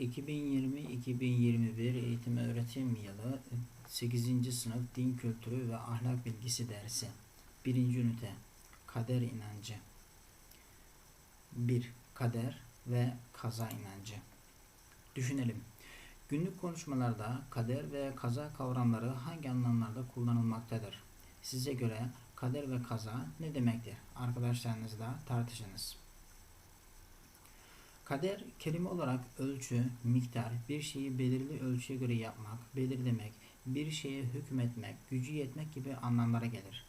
2020-2021 eğitim öğretim yılı 8. sınıf din kültürü ve ahlak bilgisi dersi 1. ünite kader inancı 1. Kader ve kaza inancı Düşünelim. Günlük konuşmalarda kader ve kaza kavramları hangi anlamlarda kullanılmaktadır? Size göre kader ve kaza ne demektir? Arkadaşlarınızla tartışınız. Kader kelime olarak ölçü, miktar, bir şeyi belirli ölçüye göre yapmak, belirlemek, bir şeye hükmetmek, gücü yetmek gibi anlamlara gelir.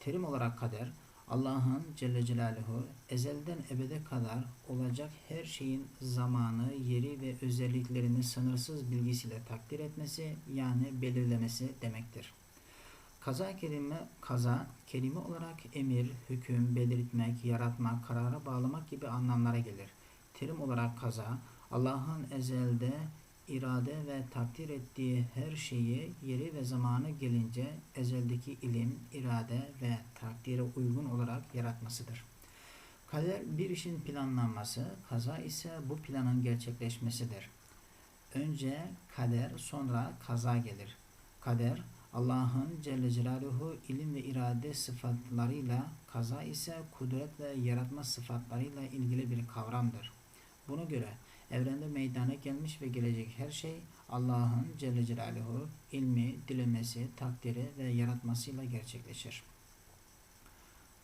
Terim olarak kader, Allah'ın Celle Celaluhu ezelden ebede kadar olacak her şeyin zamanı, yeri ve özelliklerini sınırsız bilgisiyle takdir etmesi yani belirlemesi demektir. Kaza kelime kaza kelime olarak emir, hüküm, belirtmek, yaratmak, karara bağlamak gibi anlamlara gelir. Terim olarak kaza Allah'ın ezelde irade ve takdir ettiği her şeyi yeri ve zamanı gelince ezeldeki ilim, irade ve takdire uygun olarak yaratmasıdır. Kader bir işin planlanması, kaza ise bu planın gerçekleşmesidir. Önce kader, sonra kaza gelir. Kader, Allah'ın Celle Celaluhu ilim ve irade sıfatlarıyla, kaza ise kudret ve yaratma sıfatlarıyla ilgili bir kavramdır. Buna göre evrende meydana gelmiş ve gelecek her şey Allah'ın Celle Celaluhu ilmi, dilemesi, takdiri ve yaratmasıyla gerçekleşir.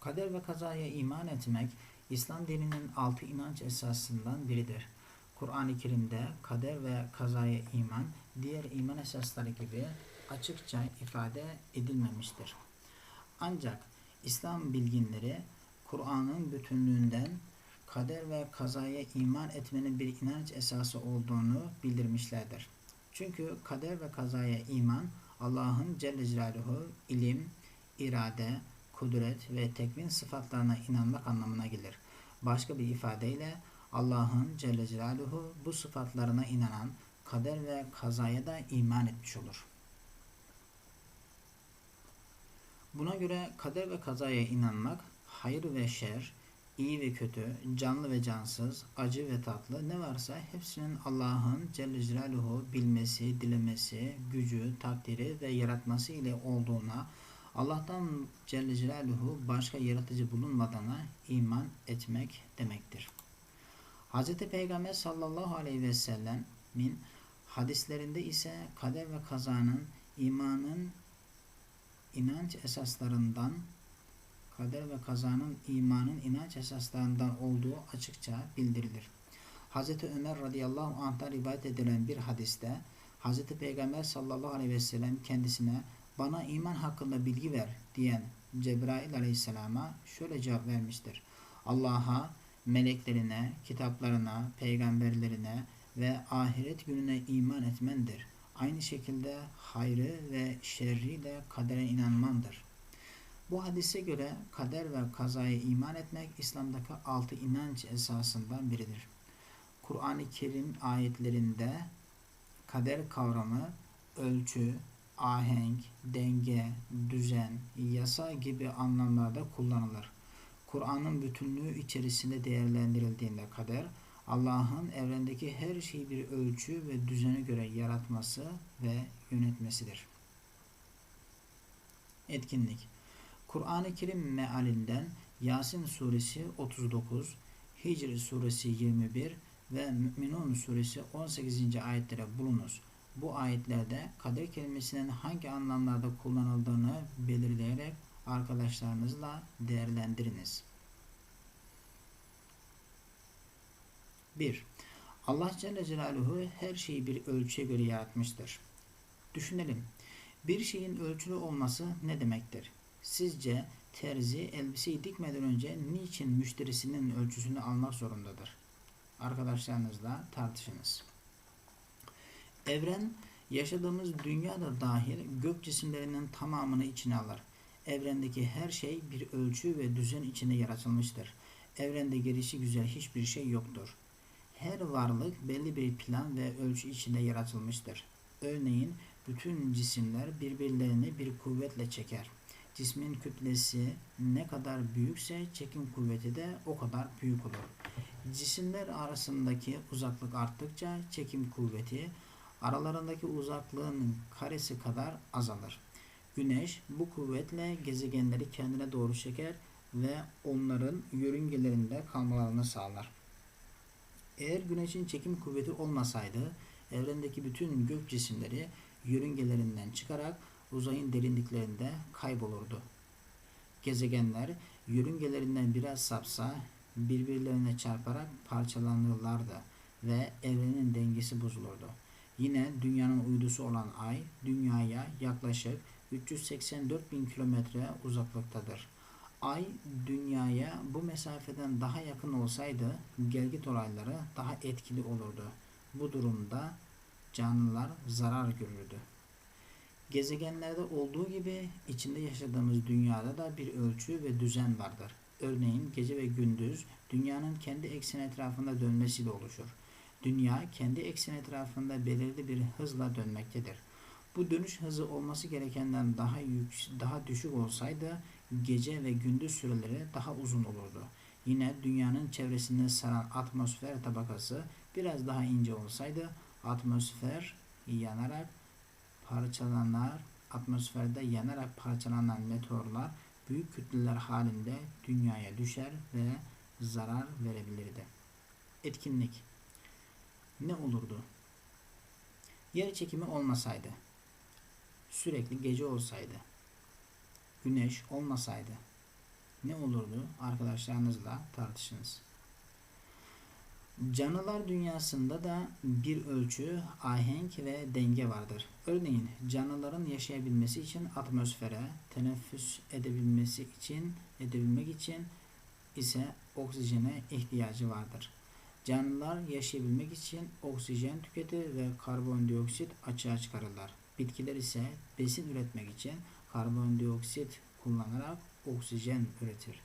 Kader ve kazaya iman etmek İslam dininin altı inanç esasından biridir. Kur'an-ı Kerim'de kader ve kazaya iman diğer iman esasları gibi açıkça ifade edilmemiştir. Ancak İslam bilginleri Kur'an'ın bütünlüğünden kader ve kazaya iman etmenin bir inanç esası olduğunu bildirmişlerdir. Çünkü kader ve kazaya iman Allah'ın Celle Celaluhu ilim, irade, kudret ve tekvin sıfatlarına inanmak anlamına gelir. Başka bir ifadeyle Allah'ın Celle Celaluhu bu sıfatlarına inanan kader ve kazaya da iman etmiş olur. Buna göre kader ve kazaya inanmak hayır ve şer, iyi ve kötü, canlı ve cansız, acı ve tatlı ne varsa hepsinin Allah'ın Celle Celaluhu bilmesi, dilemesi, gücü, takdiri ve yaratması ile olduğuna, Allah'tan Celle Celaluhu başka yaratıcı bulunmadığına iman etmek demektir. Hz. Peygamber sallallahu aleyhi ve sellemin hadislerinde ise kader ve kazanın imanın inanç esaslarından kader ve kazanın imanın inanç esaslarından olduğu açıkça bildirilir. Hz. Ömer radıyallahu anh'ta rivayet edilen bir hadiste Hz. Peygamber sallallahu aleyhi ve sellem kendisine bana iman hakkında bilgi ver diyen Cebrail aleyhisselama şöyle cevap vermiştir. Allah'a, meleklerine, kitaplarına, peygamberlerine ve ahiret gününe iman etmendir. Aynı şekilde hayrı ve şerriyle kadere inanmandır. Bu hadise göre kader ve kazaya iman etmek İslam'daki altı inanç esasından biridir. Kur'an-ı Kerim ayetlerinde kader kavramı ölçü, ahenk, denge, düzen, yasa gibi anlamlarda kullanılır. Kur'an'ın bütünlüğü içerisinde değerlendirildiğinde kader, Allah'ın evrendeki her şeyi bir ölçü ve düzene göre yaratması ve yönetmesidir. Etkinlik Kur'an-ı Kerim mealinden Yasin suresi 39, Hicr suresi 21 ve Müminun suresi 18. ayetlere bulunuz. Bu ayetlerde kader kelimesinin hangi anlamlarda kullanıldığını belirleyerek arkadaşlarınızla değerlendiriniz. 1. Allah Celle Celaluhu her şeyi bir ölçüye göre yaratmıştır. Düşünelim. Bir şeyin ölçülü olması ne demektir? Sizce terzi elbiseyi dikmeden önce niçin müşterisinin ölçüsünü almak zorundadır? Arkadaşlarınızla tartışınız. Evren yaşadığımız dünyada dahil gök cisimlerinin tamamını içine alır. Evrendeki her şey bir ölçü ve düzen içinde yaratılmıştır. Evrende gelişi güzel hiçbir şey yoktur. Her varlık belli bir plan ve ölçü içinde yaratılmıştır. Örneğin bütün cisimler birbirlerini bir kuvvetle çeker. Cismin kütlesi ne kadar büyükse çekim kuvveti de o kadar büyük olur. Cisimler arasındaki uzaklık arttıkça çekim kuvveti aralarındaki uzaklığın karesi kadar azalır. Güneş bu kuvvetle gezegenleri kendine doğru çeker ve onların yörüngelerinde kalmalarını sağlar. Eğer güneşin çekim kuvveti olmasaydı evrendeki bütün gök cisimleri yörüngelerinden çıkarak uzayın derinliklerinde kaybolurdu. Gezegenler yörüngelerinden biraz sapsa birbirlerine çarparak parçalanırlardı ve evrenin dengesi bozulurdu. Yine dünyanın uydusu olan ay dünyaya yaklaşık 384 bin kilometre uzaklıktadır. Ay dünyaya bu mesafeden daha yakın olsaydı gelgit olayları daha etkili olurdu. Bu durumda canlılar zarar görürdü. Gezegenlerde olduğu gibi içinde yaşadığımız dünyada da bir ölçü ve düzen vardır. Örneğin gece ve gündüz dünyanın kendi ekseni etrafında dönmesiyle oluşur. Dünya kendi ekseni etrafında belirli bir hızla dönmektedir. Bu dönüş hızı olması gerekenden daha yük, daha düşük olsaydı gece ve gündüz süreleri daha uzun olurdu. Yine dünyanın çevresinde saran atmosfer tabakası biraz daha ince olsaydı atmosfer yanarak parçalanar, atmosferde yanarak parçalanan meteorlar büyük kütleler halinde dünyaya düşer ve zarar verebilirdi. Etkinlik ne olurdu? Yer çekimi olmasaydı, sürekli gece olsaydı, güneş olmasaydı ne olurdu? Arkadaşlarınızla tartışınız. Canlılar dünyasında da bir ölçü, ahenk ve denge vardır. Örneğin canlıların yaşayabilmesi için atmosfere, teneffüs edebilmesi için, edebilmek için ise oksijene ihtiyacı vardır. Canlılar yaşayabilmek için oksijen tüketir ve karbondioksit açığa çıkarırlar. Bitkiler ise besin üretmek için karbondioksit kullanarak oksijen üretir.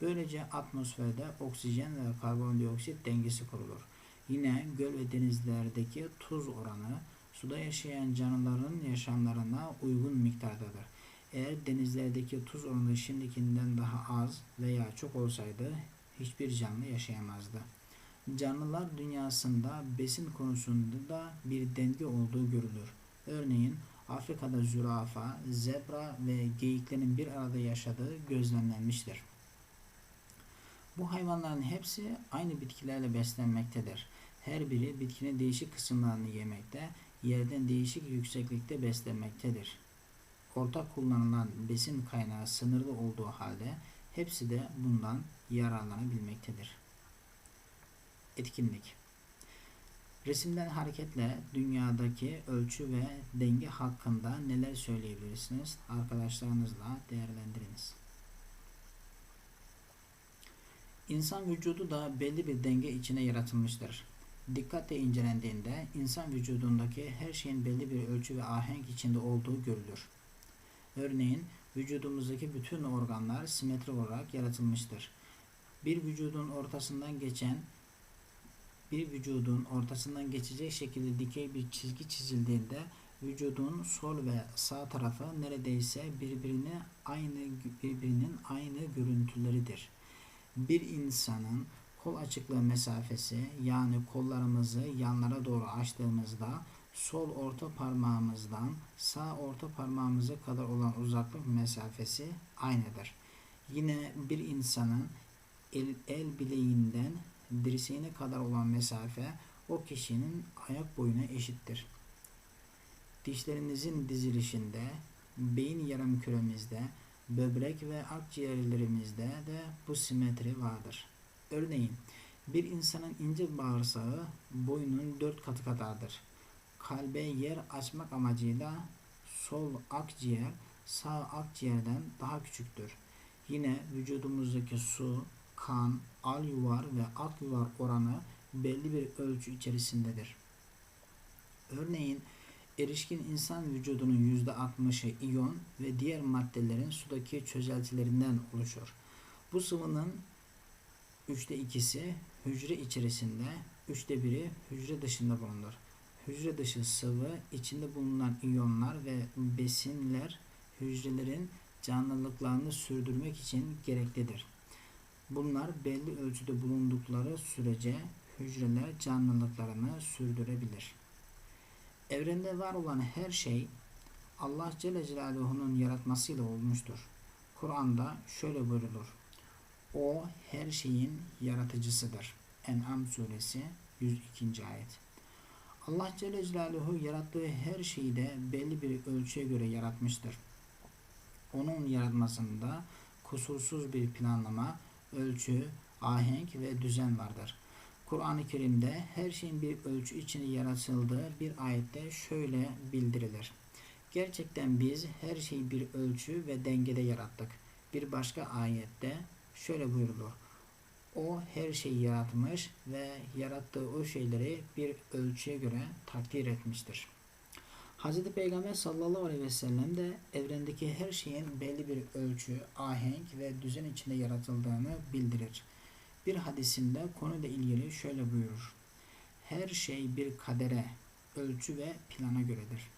Böylece atmosferde oksijen ve karbondioksit dengesi kurulur. Yine göl ve denizlerdeki tuz oranı suda yaşayan canlıların yaşamlarına uygun miktardadır. Eğer denizlerdeki tuz oranı şimdikinden daha az veya çok olsaydı hiçbir canlı yaşayamazdı. Canlılar dünyasında besin konusunda da bir denge olduğu görülür. Örneğin Afrika'da zürafa, zebra ve geyiklerin bir arada yaşadığı gözlemlenmiştir. Bu hayvanların hepsi aynı bitkilerle beslenmektedir. Her biri bitkinin değişik kısımlarını yemekte, yerden değişik yükseklikte beslenmektedir. Ortak kullanılan besin kaynağı sınırlı olduğu halde hepsi de bundan yararlanabilmektedir. Etkinlik Resimden hareketle dünyadaki ölçü ve denge hakkında neler söyleyebilirsiniz? Arkadaşlarınızla değerlendiriniz. İnsan vücudu da belli bir denge içine yaratılmıştır. Dikkatle incelendiğinde insan vücudundaki her şeyin belli bir ölçü ve ahenk içinde olduğu görülür. Örneğin vücudumuzdaki bütün organlar simetri olarak yaratılmıştır. Bir vücudun ortasından geçen bir vücudun ortasından geçecek şekilde dikey bir çizgi çizildiğinde vücudun sol ve sağ tarafı neredeyse birbirine aynı birbirinin aynı görüntüleridir. Bir insanın kol açıklığı mesafesi yani kollarımızı yanlara doğru açtığımızda sol orta parmağımızdan sağ orta parmağımıza kadar olan uzaklık mesafesi aynıdır. Yine bir insanın el, el bileğinden dirseğine kadar olan mesafe o kişinin ayak boyuna eşittir. Dişlerinizin dizilişinde, beyin yarım küremizde, böbrek ve akciğerlerimizde de bu simetri vardır. Örneğin bir insanın ince bağırsağı boyunun dört katı kadardır. Kalbe yer açmak amacıyla sol akciğer sağ akciğerden daha küçüktür. Yine vücudumuzdaki su, kan, al yuvar ve ak yuvar oranı belli bir ölçü içerisindedir. Örneğin erişkin insan vücudunun %60'ı iyon ve diğer maddelerin sudaki çözeltilerinden oluşur. Bu sıvının üçte ikisi hücre içerisinde, üçte biri hücre dışında bulunur. Hücre dışı sıvı içinde bulunan iyonlar ve besinler hücrelerin canlılıklarını sürdürmek için gereklidir. Bunlar belli ölçüde bulundukları sürece hücreler canlılıklarını sürdürebilir. Evrende var olan her şey Allah Celle Celaluhu'nun yaratmasıyla olmuştur. Kur'an'da şöyle buyrulur. O her şeyin yaratıcısıdır. En'am suresi 102. ayet. Allah Celle Celaluhu yarattığı her şeyi de belli bir ölçüye göre yaratmıştır. Onun yaratmasında kusursuz bir planlama, ölçü, ahenk ve düzen vardır. Kur'an-ı Kerim'de her şeyin bir ölçü içinde yaratıldığı bir ayette şöyle bildirilir. Gerçekten biz her şeyi bir ölçü ve dengede yarattık. Bir başka ayette şöyle buyurulur. O her şeyi yaratmış ve yarattığı o şeyleri bir ölçüye göre takdir etmiştir. Hz. Peygamber sallallahu aleyhi ve sellem de evrendeki her şeyin belli bir ölçü, ahenk ve düzen içinde yaratıldığını bildirir. Bir hadisinde konuyla ilgili şöyle buyurur. Her şey bir kadere, ölçü ve plana göredir.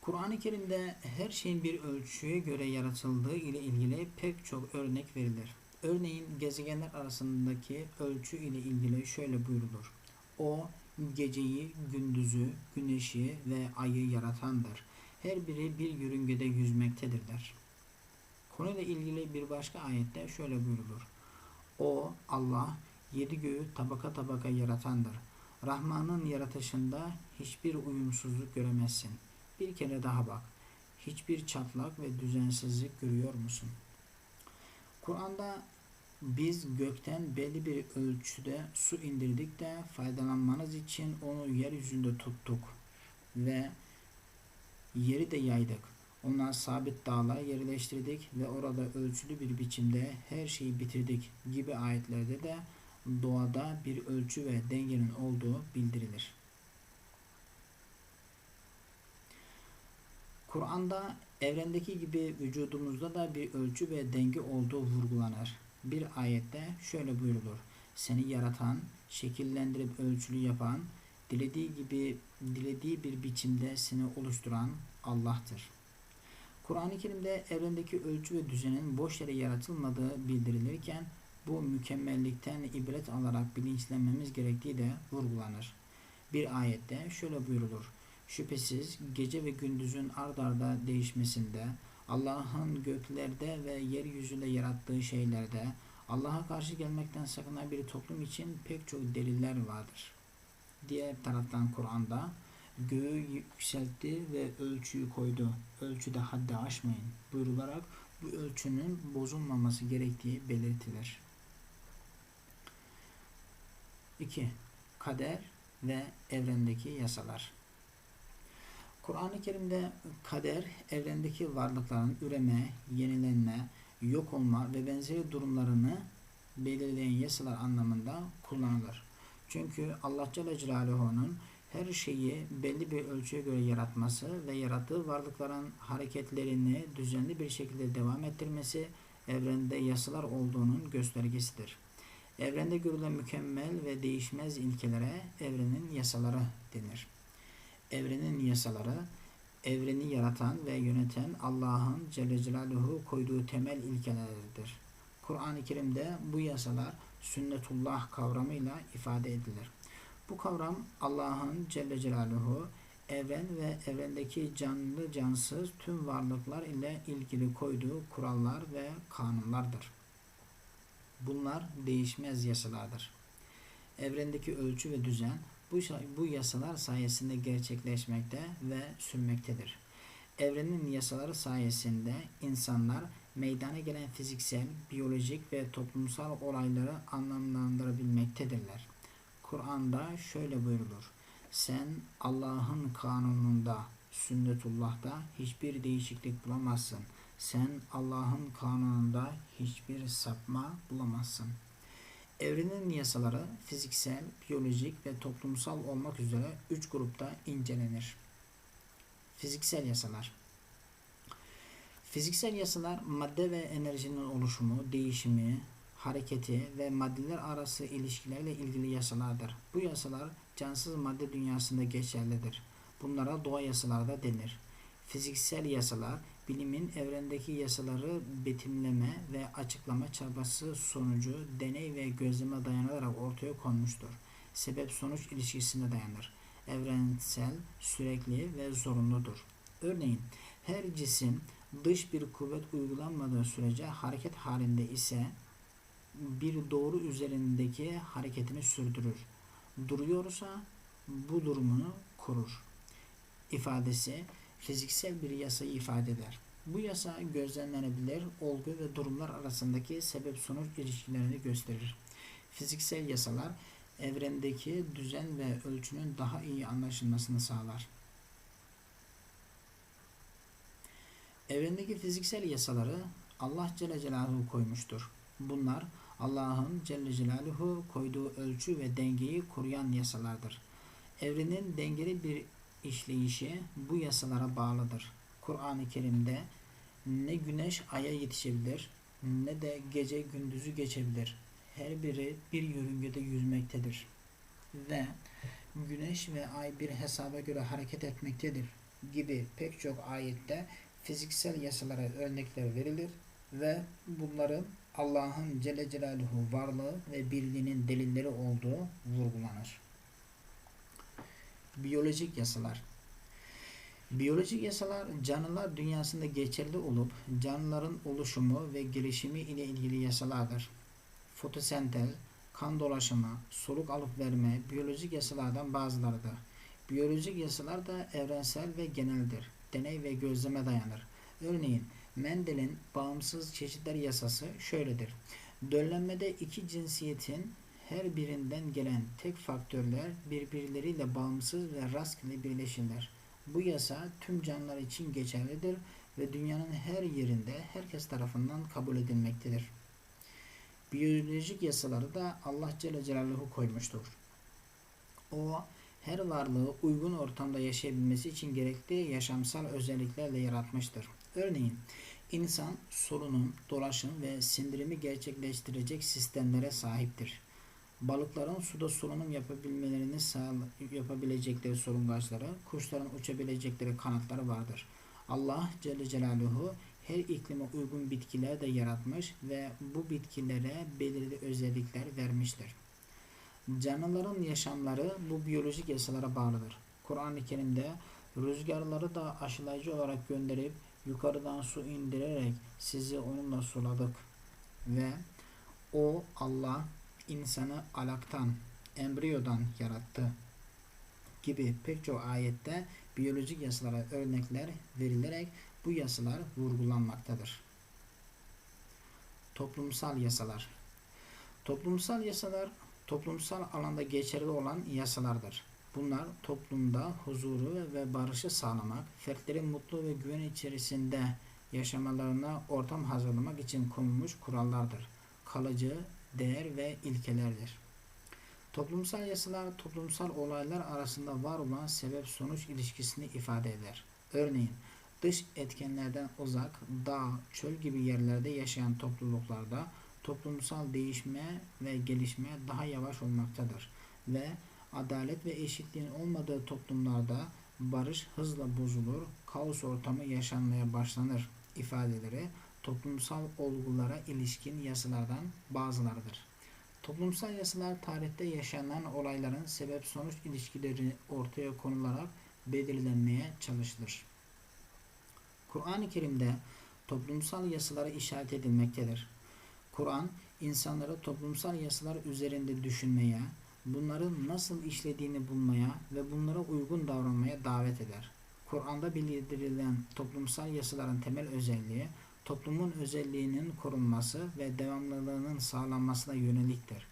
Kur'an-ı Kerim'de her şeyin bir ölçüye göre yaratıldığı ile ilgili pek çok örnek verilir. Örneğin gezegenler arasındaki ölçü ile ilgili şöyle buyrulur. O geceyi, gündüzü, güneşi ve ayı yaratandır. Her biri bir yörüngede yüzmektedirler. Konuyla ilgili bir başka ayette şöyle buyrulur. O Allah yedi göğü tabaka tabaka yaratandır. Rahman'ın yaratışında hiçbir uyumsuzluk göremezsin. Bir kere daha bak. Hiçbir çatlak ve düzensizlik görüyor musun? Kur'an'da biz gökten belli bir ölçüde su indirdik de faydalanmanız için onu yeryüzünde tuttuk ve yeri de yaydık. Onlar sabit dağlar yerleştirdik ve orada ölçülü bir biçimde her şeyi bitirdik gibi ayetlerde de doğada bir ölçü ve dengenin olduğu bildirilir. Kur'an'da evrendeki gibi vücudumuzda da bir ölçü ve denge olduğu vurgulanır. Bir ayette şöyle buyurulur. Seni yaratan, şekillendirip ölçülü yapan, dilediği gibi dilediği bir biçimde seni oluşturan Allah'tır. Kur'an-ı Kerim'de evrendeki ölçü ve düzenin boş yere yaratılmadığı bildirilirken bu mükemmellikten ibret alarak bilinçlenmemiz gerektiği de vurgulanır. Bir ayette şöyle buyurulur. Şüphesiz gece ve gündüzün ard arda değişmesinde, Allah'ın göklerde ve yeryüzünde yarattığı şeylerde Allah'a karşı gelmekten sakınan bir toplum için pek çok deliller vardır. Diğer taraftan Kur'an'da göğü yükseltti ve ölçüyü koydu. Ölçüde haddi aşmayın buyrularak bu ölçünün bozulmaması gerektiği belirtilir. 2. Kader ve evrendeki yasalar. Kur'an-ı Kerim'de kader, evrendeki varlıkların üreme, yenilenme, yok olma ve benzeri durumlarını belirleyen yasalar anlamında kullanılır. Çünkü Allah Celle Celaluhu'nun her şeyi belli bir ölçüye göre yaratması ve yarattığı varlıkların hareketlerini düzenli bir şekilde devam ettirmesi evrende yasalar olduğunun göstergesidir. Evrende görülen mükemmel ve değişmez ilkelere evrenin yasaları denir evrenin yasaları, evreni yaratan ve yöneten Allah'ın Celle Celaluhu koyduğu temel ilkelerdir. Kur'an-ı Kerim'de bu yasalar sünnetullah kavramıyla ifade edilir. Bu kavram Allah'ın Celle Celaluhu evren ve evrendeki canlı cansız tüm varlıklar ile ilgili koyduğu kurallar ve kanunlardır. Bunlar değişmez yasalardır. Evrendeki ölçü ve düzen bu, bu yasalar sayesinde gerçekleşmekte ve sürmektedir. Evrenin yasaları sayesinde insanlar meydana gelen fiziksel, biyolojik ve toplumsal olayları anlamlandırabilmektedirler. Kur'an'da şöyle buyrulur. Sen Allah'ın kanununda, sünnetullah'ta hiçbir değişiklik bulamazsın. Sen Allah'ın kanununda hiçbir sapma bulamazsın. Evrenin yasaları fiziksel, biyolojik ve toplumsal olmak üzere üç grupta incelenir. Fiziksel yasalar Fiziksel yasalar madde ve enerjinin oluşumu, değişimi, hareketi ve maddeler arası ilişkilerle ilgili yasalardır. Bu yasalar cansız madde dünyasında geçerlidir. Bunlara doğa yasaları da denir. Fiziksel yasalar, bilimin evrendeki yasaları betimleme ve açıklama çabası sonucu deney ve gözleme dayanılarak ortaya konmuştur. Sebep-sonuç ilişkisine dayanır. Evrensel, sürekli ve zorunludur. Örneğin, her cisim dış bir kuvvet uygulanmadığı sürece hareket halinde ise bir doğru üzerindeki hareketini sürdürür. Duruyorsa bu durumunu korur. İfadesi fiziksel bir yasayı ifade eder. Bu yasa gözlemlenebilir olgu ve durumlar arasındaki sebep-sonuç ilişkilerini gösterir. Fiziksel yasalar evrendeki düzen ve ölçünün daha iyi anlaşılmasını sağlar. Evrendeki fiziksel yasaları Allah Celle Celaluhu koymuştur. Bunlar Allah'ın Celle Celaluhu koyduğu ölçü ve dengeyi koruyan yasalardır. Evrenin dengeli bir işleyişi bu yasalara bağlıdır. Kur'an-ı Kerim'de ne güneş aya yetişebilir ne de gece gündüzü geçebilir. Her biri bir yörüngede yüzmektedir. Ve güneş ve ay bir hesaba göre hareket etmektedir gibi pek çok ayette fiziksel yasalara örnekler verilir ve bunların Allah'ın Celle Celaluhu varlığı ve birliğinin delilleri olduğu vurgulanır. Biyolojik yasalar Biyolojik yasalar canlılar dünyasında geçerli olup canlıların oluşumu ve gelişimi ile ilgili yasalardır. Fotosentez, kan dolaşımı, soluk alıp verme biyolojik yasalardan bazılarıdır. Biyolojik yasalar da evrensel ve geneldir. Deney ve gözleme dayanır. Örneğin Mendel'in bağımsız çeşitler yasası şöyledir. Döllenmede iki cinsiyetin her birinden gelen tek faktörler birbirleriyle bağımsız ve rastgele birleşirler. Bu yasa tüm canlılar için geçerlidir ve dünyanın her yerinde herkes tarafından kabul edilmektedir. Biyolojik yasaları da Allah Celle Celaluhu koymuştur. O her varlığı uygun ortamda yaşayabilmesi için gerekli yaşamsal özelliklerle yaratmıştır. Örneğin insan solunum, dolaşım ve sindirimi gerçekleştirecek sistemlere sahiptir. Balıkların suda solunum yapabilmelerini yapabilecekleri solungaçları, kuşların uçabilecekleri kanatları vardır. Allah Celle Celaluhu her iklime uygun bitkiler de yaratmış ve bu bitkilere belirli özellikler vermiştir. Canlıların yaşamları bu biyolojik yasalara bağlıdır. Kur'an-ı Kerim'de rüzgarları da aşılayıcı olarak gönderip yukarıdan su indirerek sizi onunla suladık ve o Allah insanı alaktan, embriyodan yarattı gibi pek çok ayette biyolojik yasalara örnekler verilerek bu yasalar vurgulanmaktadır. Toplumsal yasalar Toplumsal yasalar toplumsal alanda geçerli olan yasalardır. Bunlar toplumda huzuru ve barışı sağlamak, fertlerin mutlu ve güven içerisinde yaşamalarına ortam hazırlamak için konulmuş kurallardır. Kalıcı, değer ve ilkelerdir. Toplumsal yasalar toplumsal olaylar arasında var olan sebep-sonuç ilişkisini ifade eder. Örneğin dış etkenlerden uzak, dağ, çöl gibi yerlerde yaşayan topluluklarda toplumsal değişme ve gelişme daha yavaş olmaktadır ve adalet ve eşitliğin olmadığı toplumlarda barış hızla bozulur, kaos ortamı yaşanmaya başlanır ifadeleri toplumsal olgulara ilişkin yasalardan bazılarıdır. Toplumsal yasalar tarihte yaşanan olayların sebep-sonuç ilişkileri ortaya konularak belirlenmeye çalışılır. Kur'an-ı Kerim'de toplumsal yasalara işaret edilmektedir. Kur'an, insanları toplumsal yasalar üzerinde düşünmeye, bunların nasıl işlediğini bulmaya ve bunlara uygun davranmaya davet eder. Kur'an'da bildirilen toplumsal yasaların temel özelliği, toplumun özelliğinin korunması ve devamlılığının sağlanmasına yöneliktir.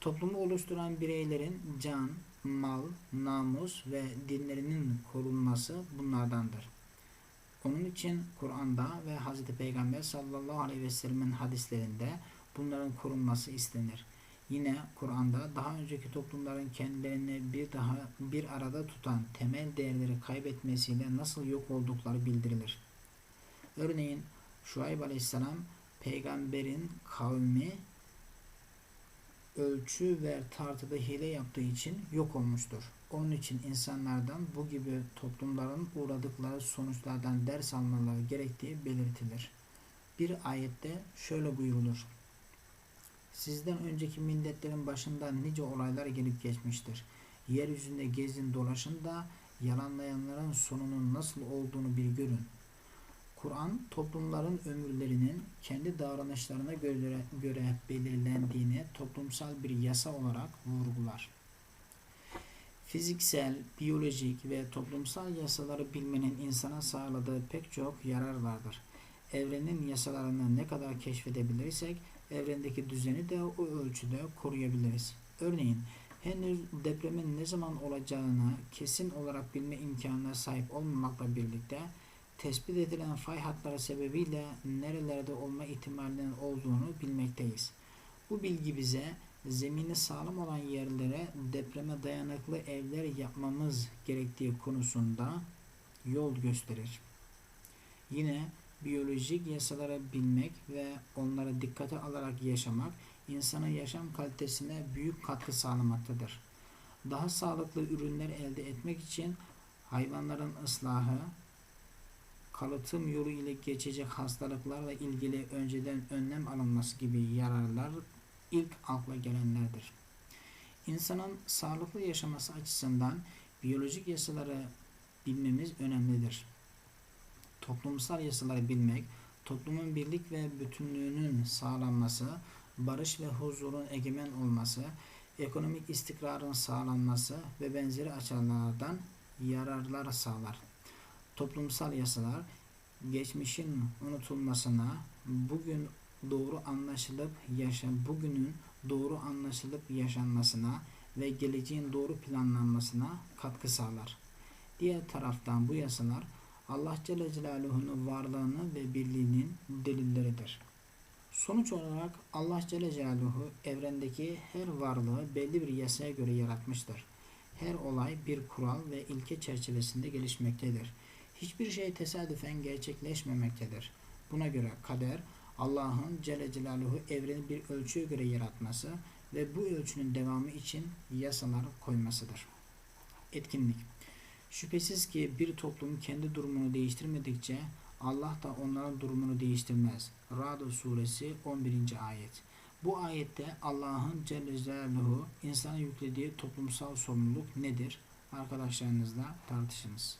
Toplumu oluşturan bireylerin can, mal, namus ve dinlerinin korunması bunlardandır. Onun için Kur'an'da ve Hz. Peygamber sallallahu aleyhi ve sellemin hadislerinde bunların korunması istenir. Yine Kur'an'da daha önceki toplumların kendilerini bir daha bir arada tutan temel değerleri kaybetmesiyle nasıl yok oldukları bildirilir. Örneğin Şuayb Aleyhisselam peygamberin kavmi ölçü ve tartıda hile yaptığı için yok olmuştur. Onun için insanlardan bu gibi toplumların uğradıkları sonuçlardan ders almaları gerektiği belirtilir. Bir ayette şöyle buyurulur. Sizden önceki milletlerin başından nice olaylar gelip geçmiştir. Yeryüzünde gezin dolaşın da yalanlayanların sonunun nasıl olduğunu bir görün. Kur'an toplumların ömürlerinin kendi davranışlarına göre, göre belirlendiğini toplumsal bir yasa olarak vurgular. Fiziksel, biyolojik ve toplumsal yasaları bilmenin insana sağladığı pek çok yarar vardır. Evrenin yasalarını ne kadar keşfedebilirsek evrendeki düzeni de o ölçüde koruyabiliriz. Örneğin henüz depremin ne zaman olacağını kesin olarak bilme imkanına sahip olmamakla birlikte tespit edilen fay hatları sebebiyle nerelerde olma ihtimalinin olduğunu bilmekteyiz. Bu bilgi bize zemini sağlam olan yerlere depreme dayanıklı evler yapmamız gerektiği konusunda yol gösterir. Yine biyolojik yasaları bilmek ve onları dikkate alarak yaşamak insanın yaşam kalitesine büyük katkı sağlamaktadır. Daha sağlıklı ürünler elde etmek için hayvanların ıslahı, kalıtım yolu ile geçecek hastalıklarla ilgili önceden önlem alınması gibi yararlar ilk akla gelenlerdir. İnsanın sağlıklı yaşaması açısından biyolojik yasaları bilmemiz önemlidir. Toplumsal yasaları bilmek, toplumun birlik ve bütünlüğünün sağlanması, barış ve huzurun egemen olması, ekonomik istikrarın sağlanması ve benzeri açılardan yararlar sağlar. Toplumsal yasalar geçmişin unutulmasına, bugün doğru anlaşılıp yaşa bugünün doğru anlaşılıp yaşanmasına ve geleceğin doğru planlanmasına katkı sağlar. Diğer taraftan bu yasalar Allah Celle Celaluhu'nun varlığını ve birliğinin delilleridir. Sonuç olarak Allah Celle Celaluhu evrendeki her varlığı belli bir yasaya göre yaratmıştır. Her olay bir kural ve ilke çerçevesinde gelişmektedir. Hiçbir şey tesadüfen gerçekleşmemektedir. Buna göre kader, Allah'ın Celle Celaluhu evreni bir ölçüye göre yaratması ve bu ölçünün devamı için yasalar koymasıdır. Etkinlik Şüphesiz ki bir toplum kendi durumunu değiştirmedikçe Allah da onların durumunu değiştirmez. Ra'd suresi 11. ayet. Bu ayette Allah'ın Celle Celaluhu insana yüklediği toplumsal sorumluluk nedir? Arkadaşlarınızla tartışınız.